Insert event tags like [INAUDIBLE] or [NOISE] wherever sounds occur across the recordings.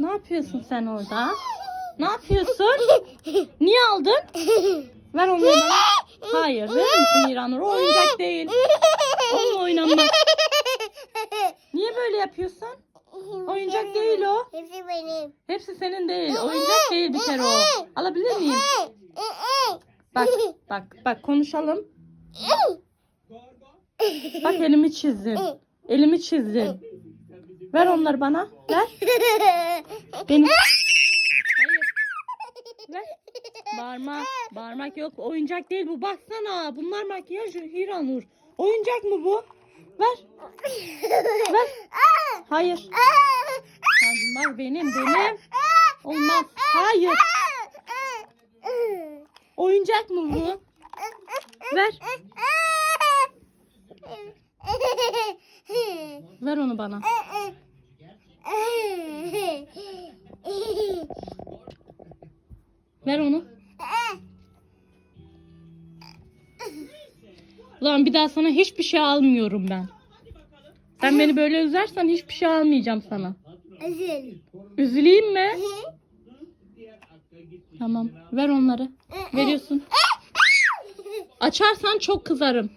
Ne yapıyorsun sen orada? Ne yapıyorsun? Niye aldın? Ver onu bana. Hayır verir misin İranur? O oyuncak değil. Onunla oynanmaz. Niye böyle yapıyorsun? Oyuncak değil o. Hepsi benim. Hepsi senin değil. Oyuncak değil bir kere o. Alabilir miyim? Bak bak bak konuşalım. Bak elimi çizdin. Elimi çizdin. Ver onları bana. Ver. Benim. Hayır. Ver. Bağırma. Bağırmak yok. Oyuncak değil bu. Baksana. Bunlar makyaj Hiranur. Oyuncak mı bu? Ver. Ver. Hayır. Ha, bunlar benim. Benim. Olmaz. Hayır. Oyuncak mı bu? Ver. [LAUGHS] Ver onu bana. Ver onu. Ulan bir daha sana hiçbir şey almıyorum ben. Sen beni böyle üzersen hiçbir şey almayacağım sana. Üzül. Üzüleyim mi? Tamam. Ver onları. Veriyorsun. Açarsan çok kızarım.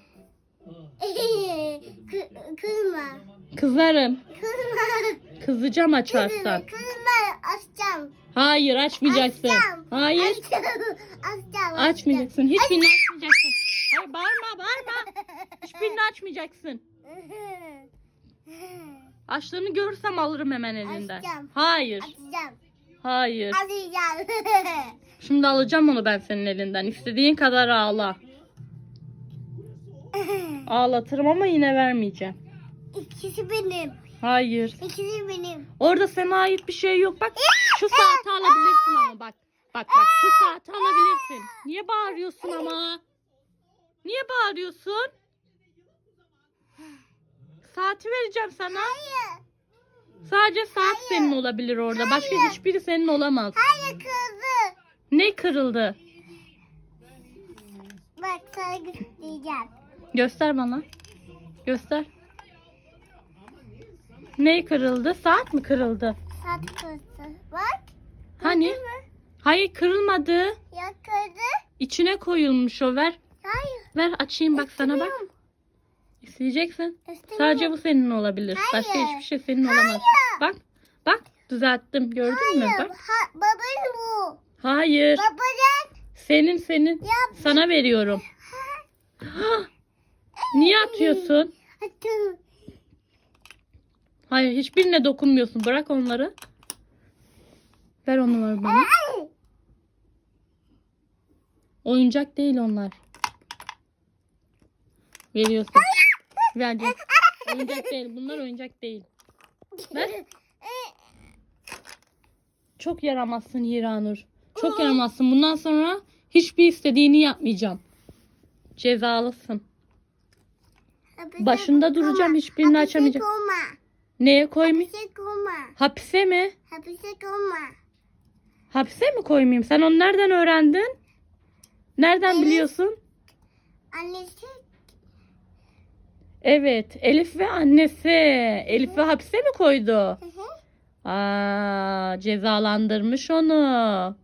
[LAUGHS] Kı- Kızma. Kızarım. Kızma. Kızacağım açarsan. Kızma. Açacağım. Hayır açmayacaksın. Açacağım. Hayır. Açacağım. Açacağım. Açmayacaksın. Hiçbirini açmayacaksın. Hayır bağırma bağırma. Hiçbirini açmayacaksın. Açtığını görürsem alırım hemen elinden. Açacağım. Hayır. Açacağım. Hayır. Açacağım. [LAUGHS] Şimdi alacağım onu ben senin elinden. İstediğin kadar ağla. [LAUGHS] Ağlatırım ama yine vermeyeceğim. İkisi benim. Hayır. İkisi benim. Orada sana ait bir şey yok. Bak şu saati alabilirsin ama bak. Bak bak şu saati alabilirsin. Niye bağırıyorsun ama? Niye bağırıyorsun? Saati vereceğim sana. Hayır. Sadece saat senin olabilir orada. Başka hiçbiri senin olamaz. Hayır kızı. Ne kırıldı? Bak sana göstereceğim. Göster bana. Göster. Ne kırıldı? Saat mi kırıldı? Sat kızı. Bak. Hani? Hayır kırılmadı. Ya kızı. İçine koyulmuş o ver. Hayır. Ver açayım bak sana bak. İsteyeceksin. İstemiyorum. Sadece bu senin olabilir. Başka Hayır. hiçbir şey senin olamaz. Bak. Bak düzelttim. Gördün mü? Hayır. Bak. Ha, babanın bu. Hayır. Babadan. Senin senin. Yap. Sana veriyorum. [LAUGHS] Niye atıyorsun? Atın. Hayır hiçbirine dokunmuyorsun. Bırak onları. Ver onları bana. Oyuncak değil onlar. Veriyorsun. Vereceksin. Oyuncak değil. Bunlar oyuncak değil. Ver. Çok yaramazsın Hiranur. Çok yaramazsın. Bundan sonra hiçbir istediğini yapmayacağım. Cezalısın. Başında duracağım. Hiçbirini Hapise açamayacağım. Neye koymayayım? Hapise koyma. Hapise mi? Hapise koyma. Hapse mi koymayayım? Sen onu nereden öğrendin? Nereden Elif. biliyorsun? Annesi Evet, Elif ve annesi. Elif ve hapse mi koydu? Hı hı. Aa, cezalandırmış onu.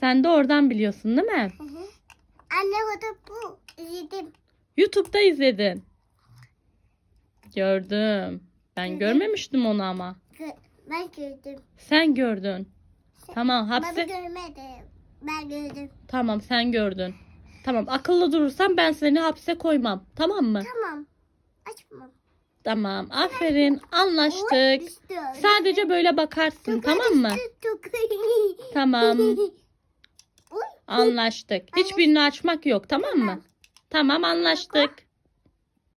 Sen de oradan biliyorsun değil mi? Hı hı. Anne o da bu. İzledim. YouTube'da izledin. Gördüm. Ben görmemiştim onu ama. Gö- Ben gördüm. Sen gördün. Tamam, Baba hapse. görmedi. Ben gördüm. Tamam, sen gördün. Tamam, akıllı durursan ben seni hapse koymam. Tamam mı? Tamam. Açma. Tamam, aferin. [LAUGHS] Anlaştık. Düştü. Sadece böyle bakarsın, tamam mı? Tamam, [LAUGHS] anlaştık. Hiçbirini açmak yok, tamam mı? Tamam, anlaştık.